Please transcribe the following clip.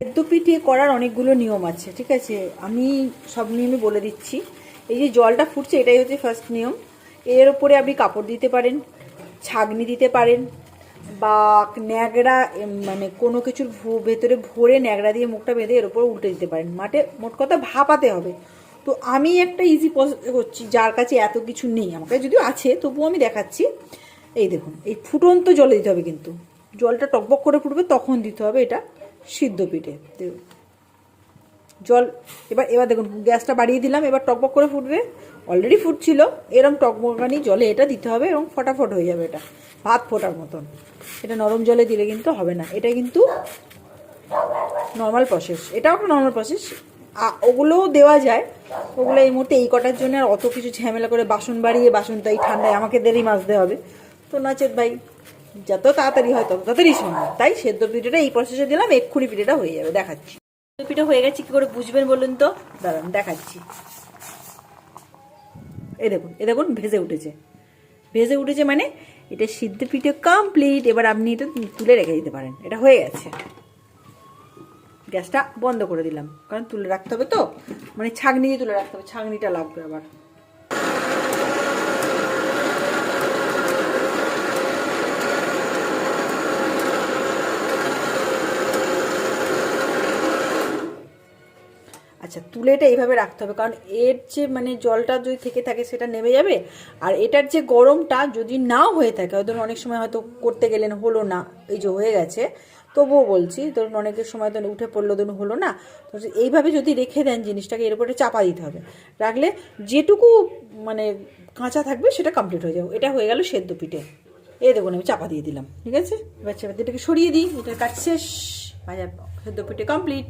সেদ্ধ পিঠে করার অনেকগুলো নিয়ম আছে, ঠিক আছে? আমি সব নিয়মই বলে দিচ্ছি। এই যে জলটা ফুটছে, এটাই হচ্ছে ফার্স্ট নিয়ম। এর উপরে আপনি কাপড় দিতে পারেন, ছাগনি দিতে পারেন, বা ন্যাকড়া মানে কোনো কিছুর ভেতরে ভরে ন্যাকড়া দিয়ে মুখটা বেঁধে এর উপর উল্টে দিতে পারেন। মাঠে মোট কথা ভাপাতে হবে। তো আমি একটা ইজি করছি, যার কাছে এত কিছু নেই আমার কাছে, যদিও আছে, তবুও আমি দেখাচ্ছি। এই দেখুন, এই ফুটন্ত জলে দিতে হবে কিন্তু। জলটা টকবক করে ফুটবে, তখন দিতে হবে এটা। সিদ্ধ পিঠে। জল, এবার এবার দেখুন, গ্যাসটা বাড়িয়ে দিলাম, এবার টকবক করে ফুটবে। অলরেডি ফুটছিল, এরম টকবকানি জলে এটা দিতে হবে এবং ফটাফট হয়ে যাবে এটা, ভাত ফোটার মতন। এটা নরম জলে দিলে কিন্তু হবে না, এটা কিন্তু নর্মাল প্রসেস এটাও একটা নর্মাল প্রসেস ওগুলোও দেওয়া যায়, ওগুলো এই মুহূর্তে এই কটার জন্য আর অত কিছু ঝামেলা করে বাসন বাড়িয়ে, বাসন তাই ঠান্ডায় আমাকে দেরি মাজতে হবে। তো নচেত ভাই যত তাড়াতাড়ি হয় তত তাড়াতাড়ি সময় তাই সেদ্ধ পিঠেটা এই প্রসেসে দিলাম, এক্ষুনি পিঠেটা হয়ে যাবে, দেখাচ্ছি। সেদ্ধ পিঠে হয়ে গেছে, কি করে বুঝবেন বলুন তো? দাঁড়ান, দেখাচ্ছি। এ দেখুন এ দেখুন ভেজে উঠেছে। ভেজে উঠেছে মানে এটা সিদ্ধ পিঠে কমপ্লিট এবার আপনি এটা তুলে রেখে দিতে পারেন। এটা হয়ে গেছে। গ্যাসটা বন্ধ করে দিলাম, কারণ তুলে রাখতে হবে তো। মানে ছাগনি দিয়ে তুলে রাখতে হবে ছাগনিটা লাগবে আবার। আচ্ছা তুলে এটা এইভাবে রাখতে হবে, কারণ এর যে মানে জলটা যদি থেকে থাকে সেটা নেমে যাবে, আর এটার যে গরমটা যদি নাও হয়ে থাকে ধরুন অনেক সময় হয়তো করতে গেলেন হলো না, এই যে হয়ে গেছে, তবুও বলছি, ধরুন অনেকের সময় ধরুন উঠে পড়ল, ধরুন হলো না, তো এইভাবে যদি রেখে দেন জিনিসটাকে, এর উপরে চাপা দিতে হবে, রাখলে যেটুকু মানে কাঁচা থাকবে সেটা কমপ্লিট হয়ে যাবে, এটা হয়ে গেল সেদ্ধ পিঠে। এই দেখুন আমি চাপা দিয়ে দিলাম, ঠিক আছে? এবার এটাকে সরিয়ে দিই এটার কাজ শেষ সেদ্ধ পিঠে কমপ্লিট